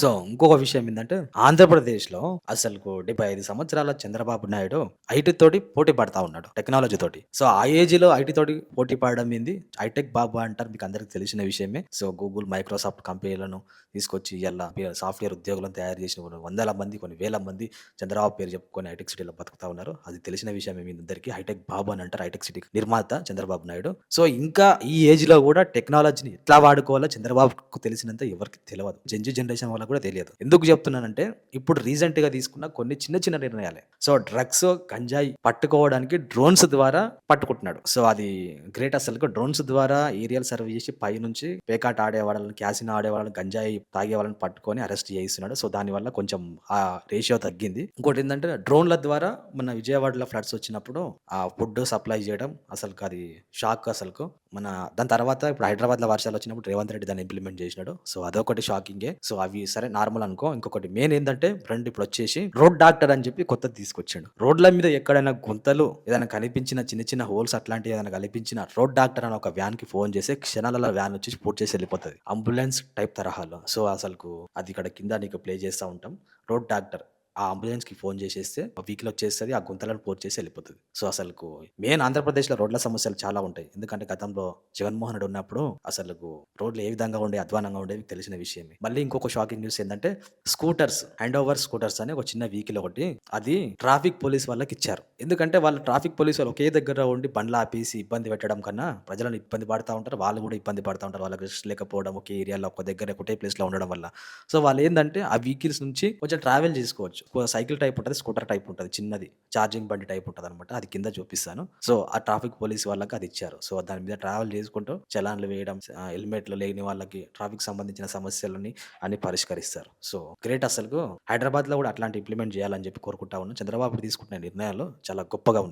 So ఇంకొక విషయం ఏంటంటే ఆంధ్రప్రదేశ్‌లో అసలు డెబ్బై ఐదు సంవత్సరాల చంద్రబాబు నాయుడు ఐటీ తోటి పోటీ పడతా ఉన్నాడు. టెక్నాలజీ తోటి. సో ఆ ఏజ్‌లో ఐటీ తోటి పోటీ పడడం ఏంది హైటెక్ బాబు అంటారు. మీకు అందరికి తెలిసిన విషయమే. సో గూగుల్, మైక్రోసాఫ్ట్ కంపెనీలను తీసుకొచ్చి ఎలా సాఫ్ట్‌వేర్ ఉద్యోగులను తయారు చేసిన కొన్ని వందల మంది, కొన్ని వేల మంది చంద్రబాబు పేరు చెప్పుకొని హైటెక్ సిటీలో బతుకుతా ఉన్నారు. అది తెలిసిన విషయమే మీ అందరికీ. హైటెక్ బాబు అని అంటారు. హైటెక్ సిటీ నిర్మాత చంద్రబాబు నాయుడు. సో ఇంకా ఈ ఏజ్‌లో కూడా టెక్నాలజీని ఎట్లా వాడుకోవాలో చంద్రబాబుకు తెలిసినంత ఎవరికి తెలియదు జెన్‌జీ జనరేషన్ వాళ్ళకి కూడా తెలియదు. ఎందుకు చెప్తున్నానంటే ఇప్పుడు రీసెంట్‌గా తీసుకున్న కొన్ని చిన్న చిన్న నిర్ణయాలే. సో డ్రగ్స్, గంజాయి పట్టుకోవడానికి డ్రోన్స్ ద్వారా పట్టుకుంటున్నాడు. సో అది గ్రేట్ అసలు డ్రోన్స్ ద్వారా ఏరియల్ సర్వే చేసి పైనుంచి పేకాట ఆడే వాళ్ళని, క్యాసినో ఆడే వాళ్ళని, గంజాయి తాగే వాళ్ళని పట్టుకొని అరెస్ట్ చేయిస్తున్నాడు. సో దానివల్ల కొంచెం ఆ రేషియో తగ్గింది. ఇంకోటి ఏంటంటే డ్రోన్‌ల ద్వారా మన విజయవాడలో ఫ్లడ్స్ వచ్చినప్పుడు ఆ ఫుడ్ సప్లై చేయడం అసలు అది షాక్ అసలుకు. మన దాని తర్వాత ఇప్పుడు హైదరాబాద్‌లో వర్షాలు వచ్చినప్పుడు రేవంత్ రెడ్డి దాన్ని ఇంప్లిమెంట్ చేసినాడు. సో అదొకటి షాకింగే. సో అవి సరే నార్మల్ అనుకో. ఇంకొకటి మెయిన్ ఏంటంటే ఫ్రెండ్ ఇప్పుడు వచ్చేసి రోడ్ డాక్టర్ అని చెప్పి కొత్త తీసుకొచ్చిండు. రోడ్ల మీద ఎక్కడైనా గుంతలు ఏదైనా కనిపించిన చిన్న చిన్న హోల్స్ అట్లాంటివి ఏదైనా కనిపించిన రోడ్ డాక్టర్ అని ఒక వ్యాన్కి ఫోన్ చేసి క్షణాలలో వ్యాన్ వచ్చి పూర్తి చేసి వెళ్ళిపోతుంది అంబులెన్స్ టైప్ తరహాలో. సో అసలు అది ఇక్కడ కింద నీకు ప్లే చేస్తా ఉంటాం. రోడ్ డాక్టర్ ఆ అంబులెన్స్‌కి ఫోన్ చేసేస్తే వీక్లో వచ్చేస్తుంది ఆ గుంతలను పూర్తి చేసి వెళ్ళిపోతుంది సో అసలు మెయిన్ ఆంధ్రప్రదేశ్‌లో రోడ్ల సమస్యలు చాలా ఉంటాయి. ఎందుకంటే గతంలో జగన్మోహన్ రెడ్డి ఉన్నప్పుడు అసలు రోడ్లు ఏ విధంగా ఉండే అధ్వానంగా ఉండేవి తెలిసిన విషయమే. మళ్ళీ ఇంకొక షాకింగ్ న్యూస్ ఏంటంటే స్కూటర్స్ హ్యాండ్ ఓవర్ స్కూటర్స్ అని ఒక చిన్న వెహికల్ ఒకటి అది ట్రాఫిక్ పోలీస్ వాళ్ళకి ఇచ్చారు. ఎందుకంటే వాళ్ళు ట్రాఫిక్ పోలీస్ వాళ్ళు ఒకే దగ్గర ఉండి బండ్లు ఆపేసి ఇబ్బంది పెట్టడం కన్నా ప్రజలను ఇబ్బంది పడతా ఉంటారు. వాళ్ళు కూడా ఇబ్బంది పడతా ఉంటారు. వాళ్ళకి రెస్ట్ లేకపోవడం ఒకే ఏరియాలో ఒక దగ్గర ఒకటే ప్లేస్‌లో ఉండడం వల్ల. సో వాళ్ళు ఏంటంటే ఆ వెహికల్స్ నుంచి కొంచెం ట్రావెల్ చేసుకోవచ్చు. సైకిల్ టైప్ ఉంటుంది స్కూటర్ టైప్ ఉంటుంది చిన్నది చార్జింగ్ బండి టైప్ ఉంటుంది అనమాట అది కింద చూపిస్తాను. సో ఆ ట్రాఫిక్ పోలీస్ వాళ్ళకి అది ఇచ్చారు. సో దాని మీద ట్రావెల్ చేసుకుంటూ చలాన్లు వేయడం, హెల్మెట్లు లేని వాళ్ళకి ట్రాఫిక్ సంబంధించిన సమస్యలని అన్ని పరిష్కరిస్తారు. సో గ్రేట్ అసలు హైదరాబాద్‌లో కూడా అట్లాంటి ఇంప్లిమెంట్ చేయాలని చెప్పి కోరుకుంటా ఉన్నాను. చంద్రబాబు తీసుకుంటున్న నిర్ణయాలు చాలా గొప్పగా ఉన్నాయి.